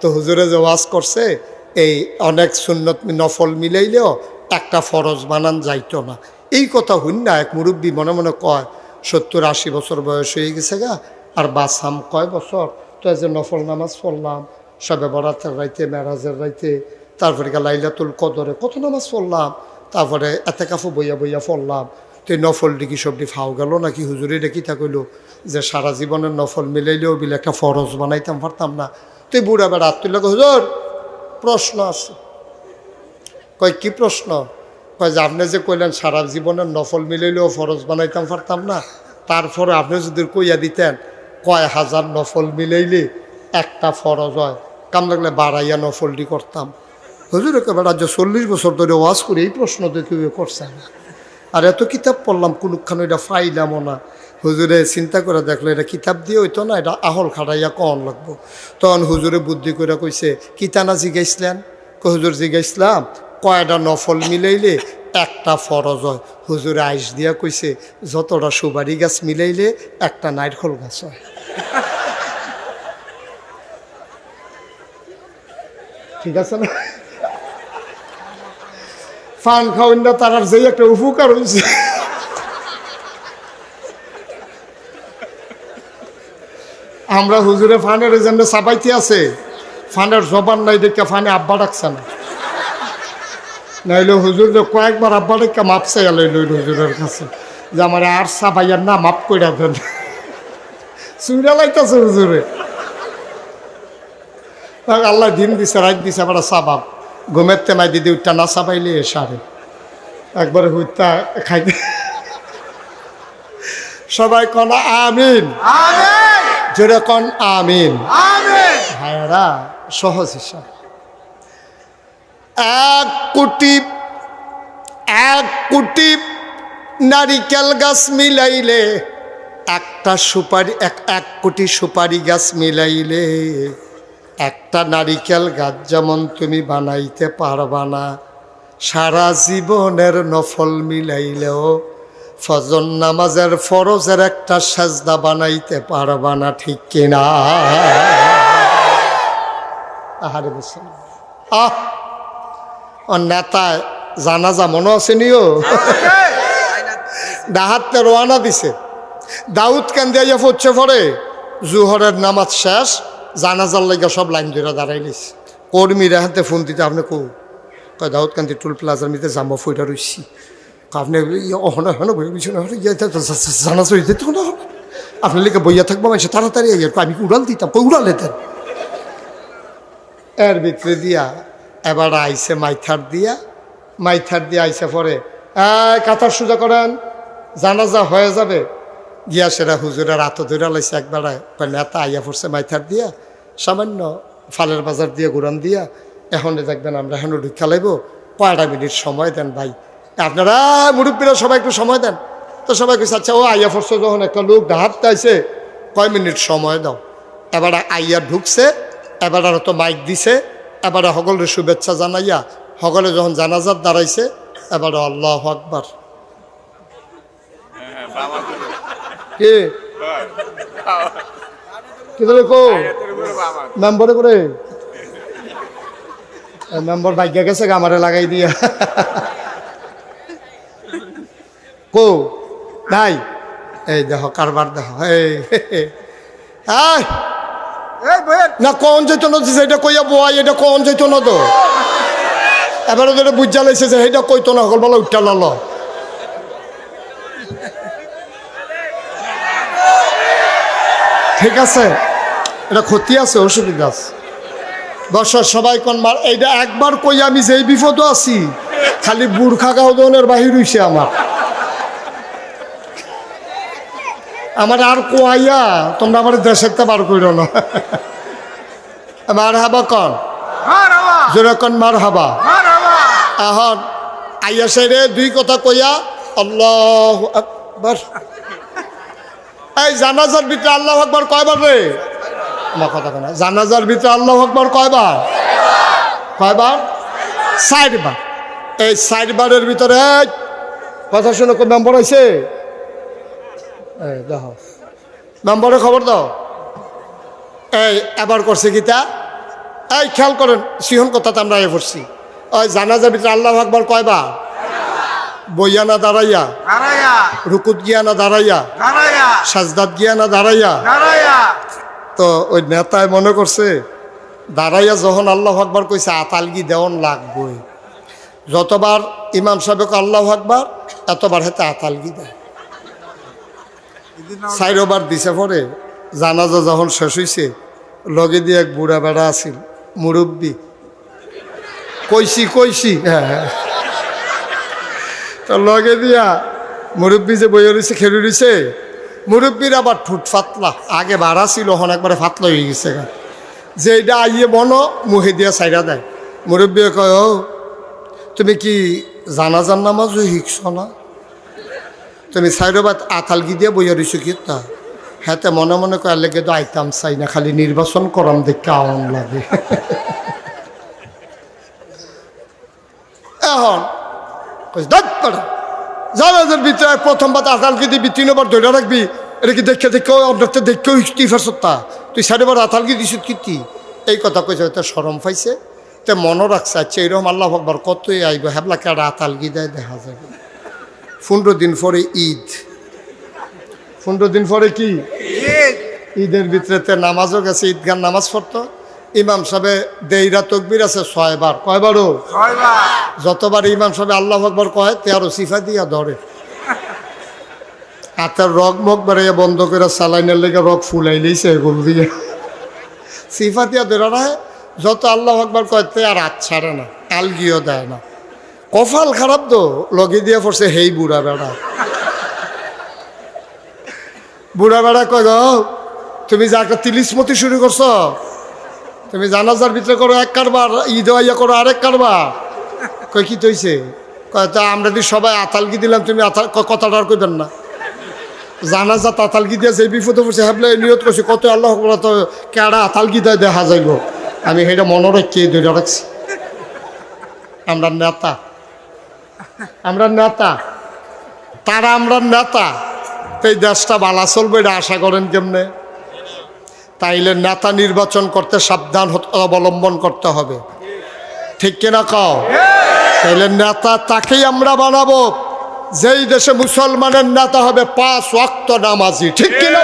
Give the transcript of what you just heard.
তো হুজুরে যে ওয়াজ করছে, এই অনেক সুন্নত নফল মিলাইলেও একটা ফরজ বানান যাইতো না। এই কথা হইন না, এক মুরব্বী মনে মনে কয়, সত্তর আশি বছর বয়স হয়ে গেছে গা, আর বাসাম কয় বছর? তো যে নফল নামাজ পড়লাম, সবে বরাতের রাইতে, মেরাজের রাইতে, তারপরে গা লাইলাতুল কদরে কত নামাজ পড়লাম, তারপরে এতে কাফু বইয়া বইয়া পড়লাম। তো নফল ডিকি সবটি ফাও গেল নাকি? হুজুরে ডেকি তা কইলো যে সারা জীবনের নফল মিলাইলেও বিলে একটা ফরজ বানাইতাম পারতাম না। তুই বুড়া বেড়া তুই লোক, হুজুর, প্রশ্ন আছে। কয়, কি প্রশ্ন? কয়, যে আপনি যে কইলেন সারা জীবনের নফল মিলাইলেও ফরজ বানাইতাম পারতাম না, তারপরে আপনি যদি কইয়া দিতেন কয় হাজার নফল মিলাইলে একটা ফরজ হয়, কাম লাগলে বাড়াইয়া নফলটি করতাম। হুজুর, একেবারে আজ চল্লিশ বছর ধরে ওয়াজ করে, এই প্রশ্ন তো কেউ করছে না। আর এত কিতাব পড়লাম, কোনখানে এটা ফাইলামও না। হুজুরে চিন্তা করে দেখল, এটা কিতাব দিয়ে হইতো না, এটা আহল খাটাইয়া কন লাগবো। তখন হুজুরে বুদ্ধি করে কইছে কিতানা ক, হুজুর জিগাইছিলাম কয়টা নফল মিলাইলে একটা ফরজ হয়? হুজুরে আইস দিয়া কইছে, যতটা সুবারি গাছ মিলাইলে একটা নারকল গাছ হয়। ঠিক আছে না? ফান খাওয়ান না তার যেই একটা উপকার হয়েছে আমরা হুজুরে ফানের জন্য চাপাইতে আছে। ফানের জবান নাই দেখে ফানে আব্বা ডাকছে না। নাইলে হুজুর কয়েকবার আব্বা ডেকে মাপ চাইয়া লইল হুজুরের কাছে। যে আমার আর সাবাইয়ার না, মাপ করে দেন। চুইরা লাইতেছে হুজুরে। আল্লাহ দিন দিছে, রাত দিছে, আবার সাবাব ঘুমের তেমাই দিদি, উঠটা না সাবাইলে সারে। একবারে হুইতা খাইতে সবাই কন, আমিন। জোরে কন আমিন। ভাইয়ারা সহজ হিসাব। এক কোটি এক কোটি নারিকেল গাছ মিলাইলে একটা সুপারি এক এক কোটি সুপারি গাছ মিলাইলে একটা নারিকেল গাছ যেমন তুমি বানাইতে পারবা না সারা জীবনের নফল মিলাইলেও ফজর নামাজের ফরজের একটা সাজদা বানাইতে পারবা না, ঠিক কিনা? আহারে বসে আহ! নেতা, জানাজা মনে আছে নিও? ডাহাতে রোয়ানা দিছে। দাউদ কান্দিয়া পড়ছে পরে, জুহরের নামাজ শেষ, জানাজার লাগে সব লাইন ধরে দাঁড়াই নিস কর্মীরা হাতে ফোন দিতে আপনি কো? দাউদ কান্দি, টুল প্লাজার মিতে জাম্বা ফুইটা রইছি। আপনি অহনা হন, বই হলে গিয়ে জানাজা হইতে না আপনার লিখে বইয়া থাকব মানুষ তাড়াতাড়ি আমি উড়াল দিতাম উড়াল দিতেন এর ভিতরে দিয়া এবার আইসে মাইথার দিয়া, মাইথার দিয়ে আইসে পরে কাতার সোজা করেন, জানাজা হয়ে যাবে। গিয়া সেরা হুজুরের হাত ধরে লাইছে একবার নেতা আইয়া পড়ছে মাইথার দিয়া, সামান্য ফালের বাজার দিয়ে ঘুরান দিয়া, এখন দেখবেন আমরা এখন ঢুকা লাইব, কয়টা মিনিট সময় দেন ভাই? আপনারা মুরব্বীরা সবাই একটু সময় দেন। তো সবাই কইছে আচ্ছা ও আইয়া পড়ছে যখন একটা লোক ডাহাত আইছে কয় মিনিট সময় দাও? এবার আইয়া ঢুকছে, এবার আর তো মাইক দিছে, এবারে সকলের শুভেচ্ছা জানাইয়া সকলে যখন জানাজার দাঁড়াইছে, এবার আল্লাহ আকবার। কে? মেম্বরে করে? মেম্বর ভাগ্য গেছে গা আমারে লাগাই দিয়া। কো নাই। এই দেখো কারবার এই আয় না কন যেত না যে এটা কইয়া বয় এটা কন যেত না তো? এবারে যেটা বুঝা লাইছে যে সেইটা কইতো না সকল বলা উঠা লাল। ঠিক আছে এটা ক্ষতি আছে অসুবিধা আছে। দর্শক সবাই কোন মার এইটা একবার কই আমি যেই বিপদ আছি খালি বুড়খা গাউদনের বাহির হইছে আমার। আমার আর কোয়াইয়া তোমরা আমার দেশের তো বার করো না। মার হাবা কন জোরে কন মার হাবা এখন আইয়া সাইরে দুই কথা কইয়া আল্লাহ আকবার। এই জানাজার ভিতরে আল্লাহ আকবার কয়বার রে? আমার কথা কেনা জানাজার ভিতরে আল্লাহ আকবার কয়বার? কয়বার? ষাটবার এই ষাটবারের ভিতরে কথা শুনে কোন নম্বর হয়েছে দেখো। নম্বরে খবর দাও। এই এবার করছে গীতা। এই খেয়াল করেন সিহন কথাতে আমরা এ পড়ছি। ওই জানাজার ভিতরে আল্লাহ আকবর কয়বার বইয়া না দাঁড়াইয়া? রুকুত গিয়া না দাঁড়াইয়া। সাজদাত গিয়া না দাঁড়াইয়া? দাঁড়াইয়া। তো ওই নেতায় মনে করছে দাঁড়াইয়া যখন আল্লাহ আকবর কইছে আতালগি দেওয়ান লাগবই। যতবার ইমাম সাহেবকে আল্লাহ আকবর এতবার হাতে আতালগি দেয় সাইরোবার দিছে পরে জানাজা যখন শেষ হইছে লগে দিয়ে এক বুড়া বেড়া আছিল মুরব্বী কইছি কইছি হ্যাঁ হ্যাঁ। তো লগে দিয়া মুরব্বী যে বইয়ে রয়েছে খেলে রয়েছে মুরব্বীর আবার ঠুট ফাতলা আগে বাড়া ছিল হন একবারে ফাতলা হয়ে গেছে গা। যে এটা আইয়ে বনো মুহে দিয়া সাইডা দেয় মুরব্বী কয় ও তুমি কি জানাজার নামাজও শিখছ না? তুমি সাইডবাদ আতালগি দিয়ে বইয়া রইছো কি তা? হ্যাঁ মনে মনে কয়ার লেগে তো আইতাম চাই না খালি নির্বাচন করাম দেখতে আওয়াম লাগে। এখন কইছে, "ধ্যাৎ বেটা, জানাজার ভিতরে প্রথমবার আতালকে দিবি তিনবার ধরে রাখবি এটা কি দেখে দেখে অন্যতে দেখেও ইস্তিফার সত্তা? তুই সাড়েবার আতালকে দিস কীর্তি এই কথা কইছে হয়তো সরম পাইছে? তে মনে রাখছে আচ্ছা এইরকম আল্লাহ আকবর কতই আইব হেবলা কেডা আতালগি দেয় দেখা যাবে। পনেরো দিন পরে ঈদ। পনেরো দিন পরে কি? ঈদ। ঈদের ভিতরে তে নামাজও গেছে ঈদগার নামাজ পড়তো। ইমাম সাহেবে দেইরা তকবির আছে ছয়বার। কয়বারও? যতবার ইমাম সাহেব আল্লাহ আকবর কয় তেরো সিফা দিয়া ধরে। হাতের রগ মগ বেড়াইয়া বন্ধ করে সালাইনের লেগে রগ ফুলাই লইছে এগুলো দিয়ে। সিফা দিয়া ধরে রাখে যত আল্লাহ আকবর কয়, তে আর হাত ছাড়ে না, আলগিও দেয় না। কফাল খারাপ তো, লগে দিয়ে পড়ছে, হেই বুড়া বেড়া। বুড়া বেড়া কয় তুমি যে একটা তিলিসমতি শুরু করছ, তুমি জানাজার ভিতরে করো এক কারবার, ঈদ আইয়া করো আরেক কারবার। কই কি তৈছে? কয়, তা আমরা যদি সবাই আতালগি দিলাম, তুমি আতাল কথাটা আর কইবেন না। জানাজা আতালগি দিয়ে যে বিপদে পড়ছে, হাবলে নিয়ত করছি কত আল্লাহ কেডা আতালগি দেয়, দেখা যাইব। আমি সেটা মনে রেখে ধরে রাখছি? আমরা নেতা। আমরা নেতা। তারা আমরা নেতা। এই দেশটা বালা চলবে এটা আশা করেন কেমনে? তাইলে নেতা নির্বাচন করতে সাবধান অবলম্বন করতে হবে। ঠিক কিনা কও? তাইলে নেতা তাকেই আমরা বানাবো। যেই দেশে মুসলমানের নেতা হবে পাঁচ ওয়াক্ত নামাজি। ঠিক কিনা?